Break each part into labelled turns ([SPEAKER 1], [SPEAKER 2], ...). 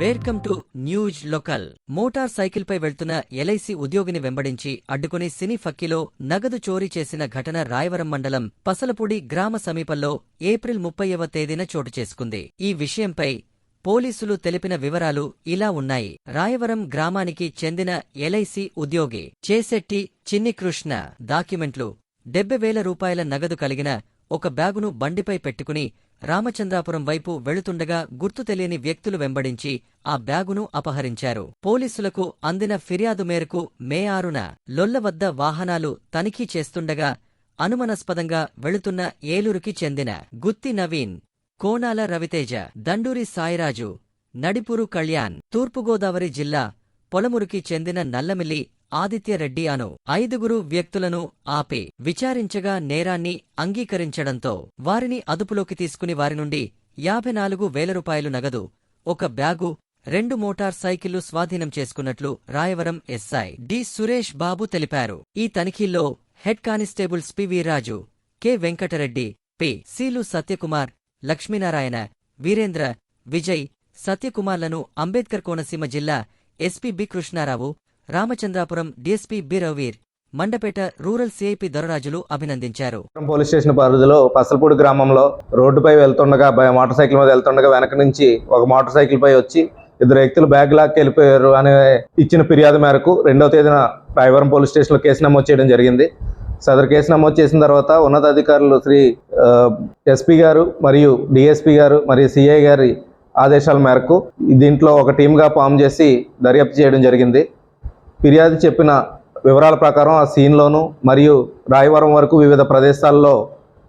[SPEAKER 1] Welcome to news local. Motorcycle పై వెళ్తున్న LIC ఉద్యోగిని వెంబడించి అడ్డుకుని సినీ ఫక్కీలో నగదు చోరీ చేసిన ఘటన రాయవరం మండలం పసలపూడి గ్రామ సమీపంలో ఏప్రిల్ ముప్పైవ తేదీన చోటు చేసుకుంది. ఈ విషయంపై పోలీసులు తెలిపిన వివరాలు ఇలా ఉన్నాయి. రాయవరం గ్రామానికి చెందిన ఎల్ఐసి ఉద్యోగి చేసెట్టి చిన్ని కృష్ణ డాక్యుమెంట్లు. డెబ్బై వేల రూపాయల నగదు కలిగిన ఒక బ్యాగును బండిపై పెట్టుకుని రామచంద్రాపురం వైపు వెళుతుండగా గుర్తు తెలియని వ్యక్తులు వెంబడించి ఆ బ్యాగును అపహరించారు. పోలీసులకు అందిన ఫిర్యాదు మేరకు మే ఆరున లొల్ల వద్ద వాహనాలు తనిఖీ చేస్తుండగా అనుమానాస్పదంగా వెళుతున్న ఏలూరుకి చెందిన గుత్తి నవీన్ కోనాల రవితేజ దండూరి సాయిరాజు నడిపూరు కళ్యాణ్ తూర్పుగోదావరి జిల్లా పొలమురికి చెందిన నల్లమిల్లి ఆదిత్యరెడ్డి అను ఐదుగురు వ్యక్తులను ఆపి విచారించగా నేరాన్ని అంగీకరించడంతో వారిని అదుపులోకి తీసుకుని వారి నుండి యాభై నాలుగు వేల రూపాయలు నగదు ఒక బ్యాగు రెండు మోటార్ సైకిళ్ళు స్వాధీనం చేసుకున్నట్లు రాయవరం ఎస్ఐ డి సురేష్ బాబు తెలిపారు. ఈ తనిఖీల్లో head constables PV Raju K Venkatareddy P Seelu Satyakumar Lakshminarayana Veerendra Vijay సత్యకుమార్లను Ambedkar Konaseema జిల్లా SP B Krishnarao Ramachandrapuram DSP బీరవీర్ Mandapeta rural CI P Dorarajulu అభినందించారు.
[SPEAKER 2] పోలీస్ స్టేషన్ పరిధిలో పసలపూడి గ్రామంలో రోడ్డుపై వెళ్తుండగా మోటార్ సైకిల్ మీద వెళ్తుండగా వెనక నుంచి ఒక మోటార్ సైకిల్ పై వచ్చి ఇద్దరు వ్యక్తులు బ్యాగ్ లాక్కి వెళ్ళిపోయారు అనే ఇచ్చిన ఫిర్యాదు మేరకు రెండవ తేదీన రాయవరం పోలీస్ స్టేషన్లో కేసు నమోదు చేయడం జరిగింది. సదరు కేసు నమోదు చేసిన తర్వాత ఉన్నతాధికారులు శ్రీ ఎస్పీ గారు మరియు డిఎస్పీ గారు మరియు సిఐ గారి ఆదేశాల మేరకు దీంట్లో ఒక టీమ్గా ఫామ్ చేసి దర్యాప్తు చేయడం జరిగింది. ఫిర్యాదు చెప్పిన వివరాల ప్రకారం ఆ సీన్లోను మరియు రాయవరం వరకు వివిధ ప్రదేశాల్లో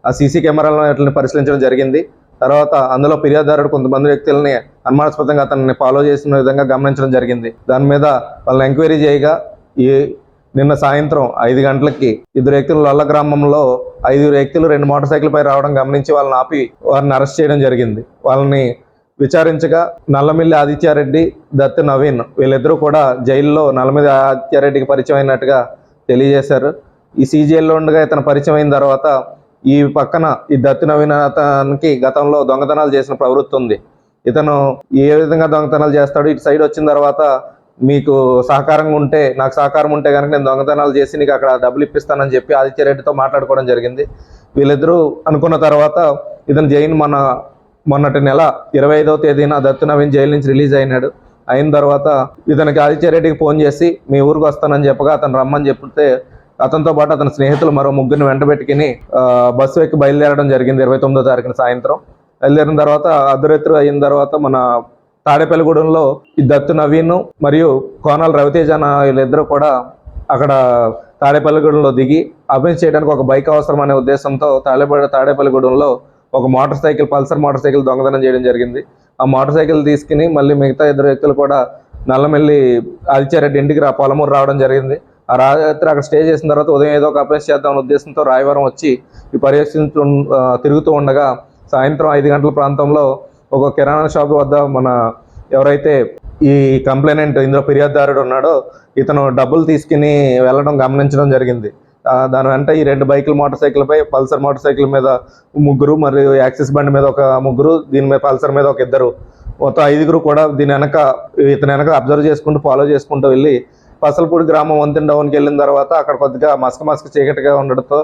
[SPEAKER 2] ఆ సీసీ కెమెరాలను పరిశీలించడం జరిగింది. తర్వాత అందులో ఫిర్యాదుదారుడు కొంతమంది వ్యక్తులని అనుమానాస్పదంగా అతన్ని ఫాలో చేసిన విధంగా గమనించడం జరిగింది. దాని మీద వాళ్ళని ఎంక్వైరీ చేయగా ఈ నిన్న సాయంత్రం ఐదు గంటలకి ఇద్దరు వ్యక్తులు లొల్ల గ్రామంలో ఐదుగురు వ్యక్తులు రెండు మోటార్ సైకిల్ పై రావడం గమనించి వాళ్ళని ఆపి వారిని అరెస్ట్ చేయడం జరిగింది. వాళ్ళని విచారించగా నల్లమిల్లి ఆదిత్యారెడ్డి దత్తు నవీన్ వీళ్ళిద్దరూ కూడా జైల్లో నల్లమిల్లి ఆదిత్యారెడ్డికి పరిచయం అయినట్టుగా తెలియజేశారు. ఈ సీజీఎల్లో ఉండగా ఇతను పరిచయం అయిన తర్వాత ఈ పక్కన ఈ దత్తు నవీన్ అతనికి గతంలో దొంగతనాలు చేసిన ప్రవృత్తి ఉంది. ఇతను ఏ విధంగా దొంగతనాలు చేస్తాడు ఇటు సైడ్ వచ్చిన తర్వాత మీకు సహకారంగా ఉంటే నాకు సహకారం ఉంటే కనుక నేను దొంగతనాలు చేసి నీకు అక్కడ డబ్బులు ఇప్పిస్తానని చెప్పి ఆదిత్యరెడ్డితో మాట్లాడుకోవడం జరిగింది. వీళ్ళిద్దరూ అనుకున్న తర్వాత ఇతను జైన్ మన మొన్నటి నెల ఇరవై ఐదవ తేదీన దత్తు నవీన్ జైలు నుంచి రిలీజ్ అయినాడు. అయిన తర్వాత ఇతనికి ఆదిత్యరెడ్డికి ఫోన్ చేసి మీ ఊరికి వస్తానని చెప్పగా అతను రమ్మని చెప్తే అతనితో పాటు అతని స్నేహితులు మరో ముగ్గురిని వెంటబెట్టుకుని బస్సు ఎక్కి బయలుదేరడం జరిగింది ఇరవై తొమ్మిదో తారీఖున సాయంత్రం. బయలుదేరిన తర్వాత అర్ధరాత్రి అయిన తర్వాత మన తాడేపల్లిగూడెంలో ఈ దత్తు నవీన్ మరియు కోనాల రవితేజ అన్న వీళ్ళిద్దరూ కూడా అక్కడ తాడేపల్లిగూడెంలో దిగి అభివృద్ధి చేయడానికి ఒక బైక్ అవసరం అనే ఉద్దేశంతో తాడేపల్లి తాడేపల్లిగూడెంలో ఒక motorcycle Pulsar motorcycle దొంగతనం చేయడం జరిగింది. ఆ మోటార్ సైకిల్ తీసుకుని మళ్ళీ మిగతా ఇద్దరు వ్యక్తులు కూడా నల్లమెల్లి ఆదిత్యారెడ్డి ఇంటికి రా పొలమూరు రావడం జరిగింది. ఆ రాత్రి అక్కడ స్టే చేసిన తర్వాత ఉదయం ఏదో ఒక అభ్యాసం చేద్దామనే ఉద్దేశంతో రాయవరం వచ్చి ఈ పర్యవేక్షించు తిరుగుతూ ఉండగా సాయంత్రం ఐదు గంటల ప్రాంతంలో ఒక కిరాణా షాప్ వద్ద మన ఎవరైతే ఈ కంప్లైనెంట్ ఇందులో ఫిర్యాదుదారుడు ఉన్నాడో ఇతను డబ్బులు తీసుకుని వెళ్ళడం గమనించడం జరిగింది. దాని వెంట ఈ రెండు బైకుల మోటార్ సైకిల్ పై పల్సర్ మోటార్ సైకిల్ మీద ముగ్గురు మరియు యాక్సిస్ బండి మీద ఒక ముగ్గురు దీని మీద పల్సర్ మీద ఒక ఇద్దరు. మొత్తం ఐదుగురు కూడా దీని వెనక ఇతని వెనక అబ్జర్వ్ చేసుకుంటూ ఫాలో చేసుకుంటూ వెళ్ళి పసలపూడి గ్రామం వంతెన డౌన్కి వెళ్ళిన తర్వాత అక్కడ కొద్దిగా మసక మసక చీకటిగా ఉండడంతో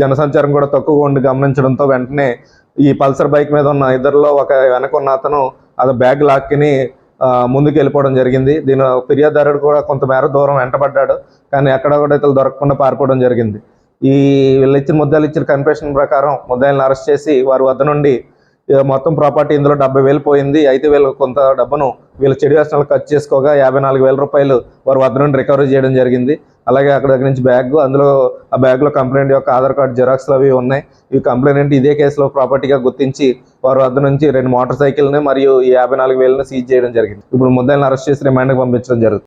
[SPEAKER 2] జనసంచారం కూడా తక్కువగా ఉండి గమనించడంతో వెంటనే ఈ పల్సర్ బైక్ మీద ఉన్న ఇద్దరిలో ఒక వెనక ఉన్న అతను అది బ్యాగ్ లాక్కిని ముందుకు వెళ్ళిపోవడం జరిగింది. దీని ఫిర్యాదుదారుడు కూడా కొంతమేర దూరం వెంటబడ్డాడు. కానీ ఎక్కడ కూడా ఇతరులు దొరకకుండా పారిపోవడం జరిగింది. ఈ వీళ్ళు ఇచ్చిన ముద్దాలు ఇచ్చిన కన్ఫెషన్ ప్రకారం ముద్దాయిలను అరెస్ట్ చేసి వారి వద్ద నుండి మొత్తం ప్రాపర్టీ ఇందులో డెబ్బై వేలు పోయింది. అయితే వీళ్ళు కొంత డబ్బును వీళ్ళు చెడు వ్యసనాలు ఖర్చు చేసుకోగా యాభై నాలుగు వేల రూపాయలు వారి వద్ద నుండి రికవరీ చేయడం జరిగింది. అలాగే అక్కడ దగ్గర నుంచి బ్యాగ్ అందులో ఆ బ్యాగ్లో కంప్లైంట్ యొక్క ఆధార్ కార్డు జిరాక్స్లు అవి ఉన్నాయి. ఈ కంప్లైంట్ ఇదే కేసులో ప్రాపర్టీగా గుర్తించి వారు వద్ద నుంచి రెండు మోటార్ సైకిల్ని మరియు యాభై నాలుగు వేలను సీజ్ చేయడం జరిగింది. ఇప్పుడు ముద్దాయిలను అరెస్ట్ చేసి రిమాండ్కి పంపించడం జరుగుతుంది.